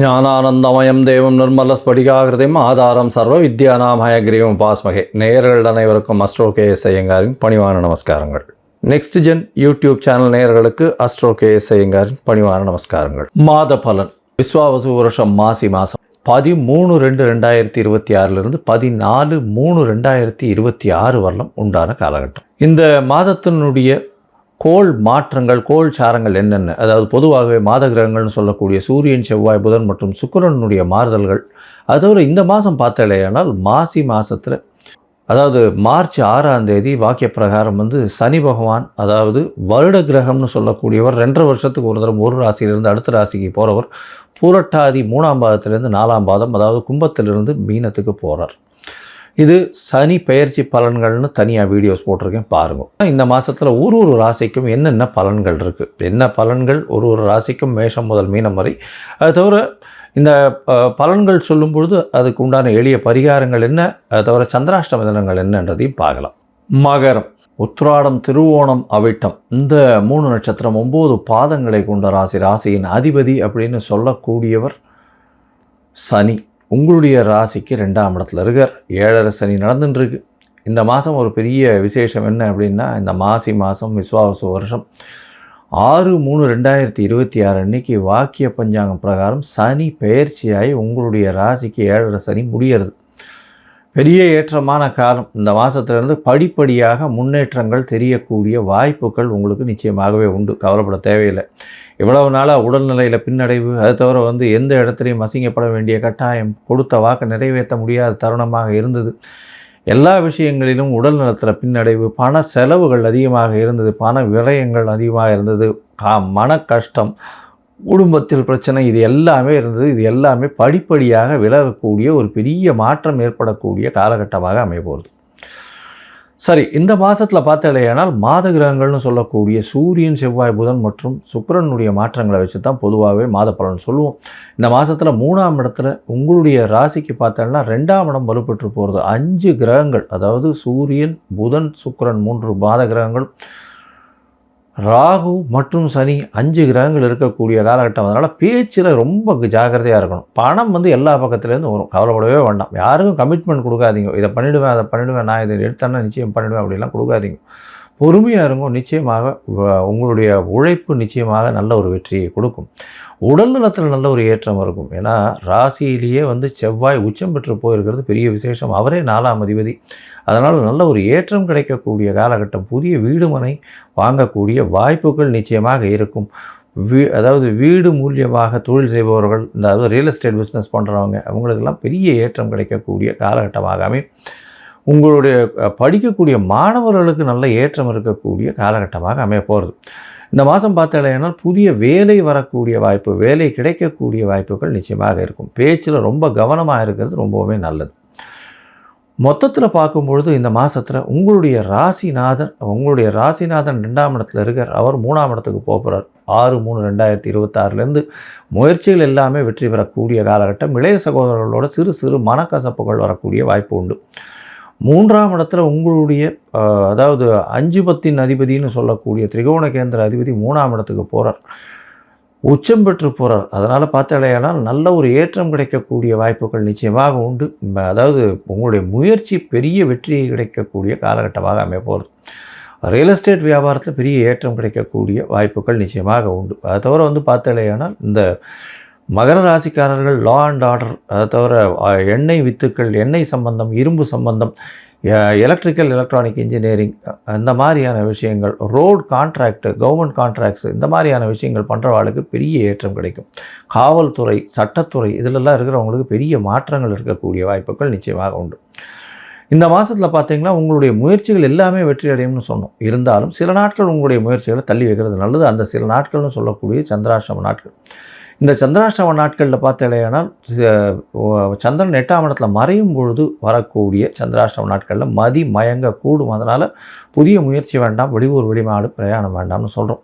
ஞானானந்தமயம் தேவம் நிர்மல ஸ்படிகாகிருதியும் ஆதாரம் சர்வ வித்யானாமய கிரீவம் பாஸ்மகே நேயர்கள் அனைவருக்கும் அஸ்ட்ரோ கேஎஸ் ஐயங்காரின் பணிவான நமஸ்காரங்கள். நெக்ஸ்ட் ஜென் யூடியூப் சேனல் நேயர்களுக்கு அஸ்ட்ரோ கேஎஸ் ஐயங்காரின் பணிவான நமஸ்காரங்கள். மாத பலன். விஸ்வாவசு வருஷம் மாசி மாதம் பதிமூணு ரெண்டு ரெண்டாயிரத்தி இருபத்தி ஆறிலிருந்து பதினாலு மூணு ரெண்டாயிரத்தி இருபத்தி ஆறு வரலாம் உண்டான காலகட்டம். இந்த மாதத்தினுடைய கோள் மாற்றங்கள் கோள் சாரங்கள் என்னென்ன? அதாவது பொதுவாகவே மாத கிரகங்கள்னு சொல்லக்கூடிய சூரியன் செவ்வாய் புதன் மற்றும் சுக்கரனுடைய மாறுதல்கள். அது தவிர இந்த மாதம் பார்த்தாலேயானால் மாசி மாதத்தில் அதாவது மார்ச் ஆறாம் தேதி வாக்கிய பிரகாரம் வந்து சனி பகவான் அதாவது வருட கிரகம்னு சொல்லக்கூடியவர் ரெண்டரை வருஷத்துக்கு ஒரு தரம் ஒரு ராசியிலிருந்து அடுத்த ராசிக்கு போகிறவர் பூரட்டாதி மூணாம் பாதத்திலேருந்து நாலாம் பாதம் அதாவது கும்பத்திலிருந்து மீனத்துக்கு போகிறார் இது சனி பெயர்ச்சி பலன்கள்னு தனியாக வீடியோஸ் போட்டிருக்கேன் பாருங்கள் இந்த மாதத்தில் ஒரு ஒரு ராசிக்கும் என்னென்ன பலன்கள் இருக்குது என்ன பலன்கள்? ஒரு ஒரு ராசிக்கும் மேஷம் முதல் மீனம் வரை. அது தவிர இந்த பலன்கள் சொல்லும் பொழுது அதுக்கு உண்டான எளிய பரிகாரங்கள் என்ன? அது தவிர சந்திராஷ்டம தினங்கள் என்னன்றதையும் பார்க்கலாம். மகரம் உத்ராடம் திருவோணம் அவிட்டம். இந்த மூணு நட்சத்திரம் ஒம்பது பாதங்களை கொண்ட ராசி ராசியின் அதிபதி அப்படின்னு சொல்லக்கூடியவர் சனி. உங்களுடைய ராசிக்கு ரெண்டாம் இடத்துல இருக்கார். ஏழரை சனி நடந்துட்டுருக்கு இந்த மாதம் ஒரு பெரிய விசேஷம் என்ன அப்படின்னா இந்த மாசி மாதம் விஸ்வாவசு வருஷம். ஆறு மூணு ரெண்டாயிரத்தி இருபத்தி ஆறு அன்னைக்கு வாக்கிய பஞ்சாங்கம் பிரகாரம் சனி பெயர்ச்சியாகி உங்களுடைய ராசிக்கு ஏழரை சனி முடியறது. பெரிய ஏற்றமான காலம். இந்த மாதத்துலேருந்து படிப்படியாக முன்னேற்றங்கள் தெரியக்கூடிய வாய்ப்புகள் உங்களுக்கு நிச்சயமாகவே உண்டு. கவலைப்பட தேவையில்லை. இவ்வளவு நாளாக உடல்நிலையில் பின்னடைவு அது தவிர வந்து எந்த இடத்துலையும் அசிங்கப்பட வேண்டிய கட்டாயம் கொடுத்த வாக்கை நிறைவேற்ற முடியாத தருணமாக இருந்தது. எல்லா விஷயங்களிலும் உடல் நலத்தில் பின்னடைவு பண செலவுகள் அதிகமாக இருந்தது பண விரயங்கள் அதிகமாக இருந்தது. கா மன கஷ்டம் குடும்பத்தில் பிரச்சனை இது எல்லாமே இருந்தது. இது எல்லாமே படிப்படியாக விலகக்கூடிய ஒரு பெரிய மாற்றம் ஏற்படக்கூடிய காலகட்டமாக அமைப்போகிறது சரி இந்த மாதத்தில் பார்த்தாலேயானால் மாத கிரகங்கள்னு சொல்லக்கூடிய சூரியன் செவ்வாய் புதன் மற்றும் சுக்கரனுடைய மாற்றங்களை வச்சு தான் பொதுவாகவே மாத பலன் சொல்லுவோம். இந்த மாதத்தில் மூணாம் இடத்துல உங்களுடைய ராசிக்கு பார்த்தோன்னா ரெண்டாம் இடம் வலுப்பெற்று போகிறது அஞ்சு கிரகங்கள் அதாவது சூரியன் புதன் சுக்கரன் மூன்று மாத கிரகங்கள் ராகு மற்றும் சனி அஞ்சு கிரகங்கள் இருக்கக்கூடிய காலகட்டம் அதனால் பேச்சில் ரொம்ப ஜாக்கிரதையாக இருக்கணும். பணம் வந்து எல்லா பக்கத்துலேருந்து வரும். கவலைப்படவே வேண்டாம். யாருக்கும் கமிட்மெண்ட் கொடுக்காதீங்க. இதை பண்ணிவிடுவேன் அதை பண்ணிவிடுவேன் நான் இதை எடுத்தேன்னா நிச்சயம் பண்ணிவிடுவேன் அப்படிலாம் கொடுக்காதீங்க. பொறுமையாக இருங்க நிச்சயமாக உங்களுடைய உழைப்பு நிச்சயமாக நல்ல ஒரு வெற்றியை கொடுக்கும். உடல் நலத்தில் நல்ல ஒரு ஏற்றம் இருக்கும். ஏன்னா ராசியிலேயே வந்து செவ்வாய் உச்சம் பெற்று போயிருக்கிறது பெரிய விசேஷம். அவரே நாலாம் அதிபதி. அதனால் நல்ல ஒரு ஏற்றம் கிடைக்கக்கூடிய காலகட்டம். புதிய வீடுமனை வாங்கக்கூடிய வாய்ப்புகள் நிச்சயமாக இருக்கும். வீ அதாவது வீடு மூலியமாக தொழில் செய்பவர்கள் இந்த அதாவது ரியல் எஸ்டேட் பிஸ்னஸ் பண்ணுறவங்க அவங்களுக்கெல்லாம் பெரிய ஏற்றம் கிடைக்கக்கூடிய காலகட்டமாக அமையும். உங்களுடைய படிக்கக்கூடிய மாணவர்களுக்கு நல்ல ஏற்றம் இருக்கக்கூடிய காலகட்டமாக அமைய போகிறது இந்த மாதம் பார்த்தாலேனால் புதிய வேலை வரக்கூடிய வாய்ப்பு வேலை கிடைக்கக்கூடிய வாய்ப்புகள் நிச்சயமாக இருக்கும். பேச்சில் ரொம்ப கவனமாக இருக்கிறது ரொம்பவுமே நல்லது. மொத்தத்தில் பார்க்கும்பொழுது இந்த மாதத்தில் உங்களுடைய ராசிநாதன் உங்களுடைய ராசிநாதன் ரெண்டாம் இடத்துல இருக்கார். அவர் மூணாம் இடத்துக்கு போக போகிறார் ஆறு மூணு ரெண்டாயிரத்தி இருபத்தாறுலேருந்து முயற்சிகள் எல்லாமே வெற்றி பெறக்கூடிய காலகட்டம். இளைய சகோதரர்களோட சிறு சிறு மனக்கசப்புகள் வரக்கூடிய வாய்ப்பு உண்டு. மூன்றாம் இடத்துல உங்களுடைய அதாவது அஞ்சு பத்தின் அதிபதினு சொல்லக்கூடிய திரிகோண கேந்திர அதிபதி மூணாம் இடத்துக்கு போகிறார் உச்சம் பெற்று போகிறார் அதனால் பார்த்தாலேயானால் நல்ல ஒரு ஏற்றம் கிடைக்கக்கூடிய வாய்ப்புகள் நிச்சயமாக உண்டு. அதாவது உங்களுடைய முயற்சி பெரிய வெற்றி கிடைக்கக்கூடிய காலகட்டமாக அமைய போகிறது ரியல் எஸ்டேட் வியாபாரத்தில் பெரிய ஏற்றம் கிடைக்கக்கூடிய வாய்ப்புகள் நிச்சயமாக உண்டு. அதை தவிர வந்து பார்த்தாலேயானால் இந்த மகர ராசிக்காரர்கள் லா அண்ட் ஆர்டர் அதை தவிர எண்ணெய் வித்துக்கள் எண்ணெய் சம்பந்தம் இரும்பு சம்பந்தம் எலக்ட்ரிக்கல் எலக்ட்ரானிக் இன்ஜினியரிங் இந்த மாதிரியான விஷயங்கள் ரோட் கான்ட்ராக்ட் கவர்மெண்ட் கான்ட்ராக்ட்ஸ் இந்த மாதிரியான விஷயங்கள் பண்ணுறவாளுக்கு பெரிய ஏற்றம் கிடைக்கும். காவல்துறை சட்டத்துறை இதிலெல்லாம் இருக்கிறவங்களுக்கு பெரிய மாற்றங்கள் இருக்கக்கூடிய வாய்ப்புகள் நிச்சயமாக உண்டு. இந்த மாதத்தில் பார்த்தீங்கன்னா உங்களுடைய முயற்சிகள் எல்லாமே வெற்றி அடையும்னு சொன்னோம். இருந்தாலும் சில நாட்கள் உங்களுடைய முயற்சிகளை தள்ளி வைக்கிறது நல்லது. அந்த சில நாட்கள்னு சொல்லக்கூடிய சந்திராஷ்டம நாட்கள். இந்த சந்திராஷ்டம நாட்களில் பார்த்தீங்கன்னா சந்திரன் எட்டாம் இடத்துல மறையும் பொழுது வரக்கூடிய சந்திராஷ்டம நாட்களில் மதி மயங்க கூடும் அதனால் புதிய முயற்சி வேண்டாம் வெளியூர் வெளிநாடு பிரயாணம் வேண்டாம்னு சொல்கிறோம்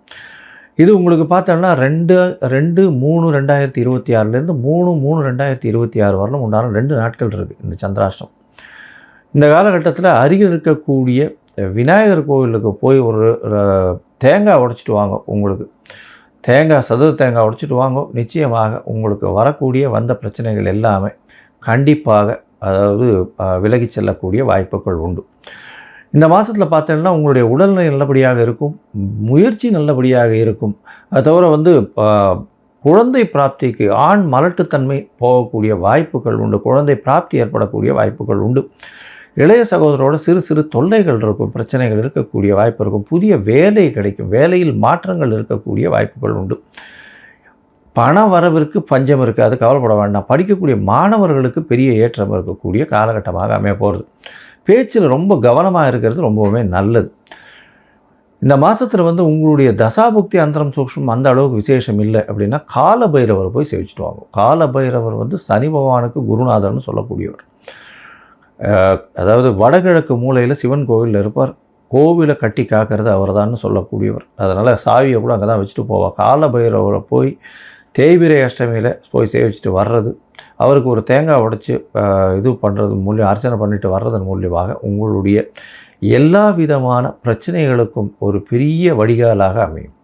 இது உங்களுக்கு பார்த்தோம்னா ரெண்டு ரெண்டு மூணு ரெண்டாயிரத்தி இருபத்தி ஆறுலேருந்து மூணு மூணு ரெண்டாயிரத்தி இருபத்தி ஆறு வரலும் உண்டான ரெண்டு நாட்கள் இருக்குது இந்த சந்திராஷ்டம் இந்த காலகட்டத்தில் அருகில் இருக்கக்கூடிய விநாயகர் கோவிலுக்கு போய் ஒரு தேங்காய் உடைச்சிட்டு வாங்க உங்களுக்கு. தேங்காய் சதுர தேங்காய் உடைச்சிட்டு வாங்கோ. நிச்சயமாக உங்களுக்கு வரக்கூடிய வந்த பிரச்சனைகள் எல்லாமே கண்டிப்பாக அதாவது விலகி விலகிச் செல்லக்கூடிய வாய்ப்புகள் உண்டு. இந்த மாதத்தில் பார்த்தீங்கன்னா உங்களுடைய உடல்நிலை நல்லபடியாக இருக்கும் முயற்சி நல்லபடியாக இருக்கும். அது தவிர வந்து குழந்தை பிராப்திக்கு ஆண் மலட்டுத்தன்மை போகக்கூடிய வாய்ப்புகள் உண்டு குழந்தை பிராப்தி ஏற்படக்கூடிய வாய்ப்புகள் உண்டு. இளைய சகோதரோட சிறு சிறு தொல்லைகள் இருக்கும் பிரச்சனைகள் இருக்கக்கூடிய வாய்ப்பு இருக்கும் புதிய வேலை கிடைக்கும் வேலையில் மாற்றங்கள் இருக்கக்கூடிய வாய்ப்புகள் உண்டு. பண வரவிற்கு பஞ்சம் இருக்காது கவலைப்பட வேண்டாம். படிக்கக்கூடிய மாணவர்களுக்கு பெரிய ஏற்றம் இருக்கக்கூடிய காலகட்டமாக அமைய போகிறது பேச்சில் ரொம்ப கவனமாக இருக்கிறது ரொம்பவுமே நல்லது. இந்த மாதத்தில் வந்து உங்களுடைய தசாபுக்தி அந்தரம் சூக்ஷம் அந்த அளவுக்கு விசேஷம் இல்லை அப்படின்னா கால பைரவர் போய் சேவிச்சுட்டு வாங்க. கால பைரவர் வந்து சனி பகவானுக்கு குருநாதர்னு சொல்லக்கூடியவர். அதாவது வடகிழக்கு மூலையில் சிவன் கோவிலில் இருப்பார். கோவிலை கட்டி காக்கிறது அவர்தான்னு சொல்லக்கூடியவர். அதனால் சாவியை கூட அங்கே தான் வச்சுட்டு போவார் கால பைரவரை போய் தேய்பிரை அஷ்டமியில் போய் சேவிச்சுட்டு வர்றது அவருக்கு ஒரு தேங்காய் உடைச்சி இது பண்ணுறது மூலியம் அர்ச்சனை பண்ணிட்டு வர்றதன் மூலியமாக உங்களுடைய எல்லா விதமான பிரச்சனைகளுக்கும் ஒரு பெரிய வடிகாலாக அமையும்.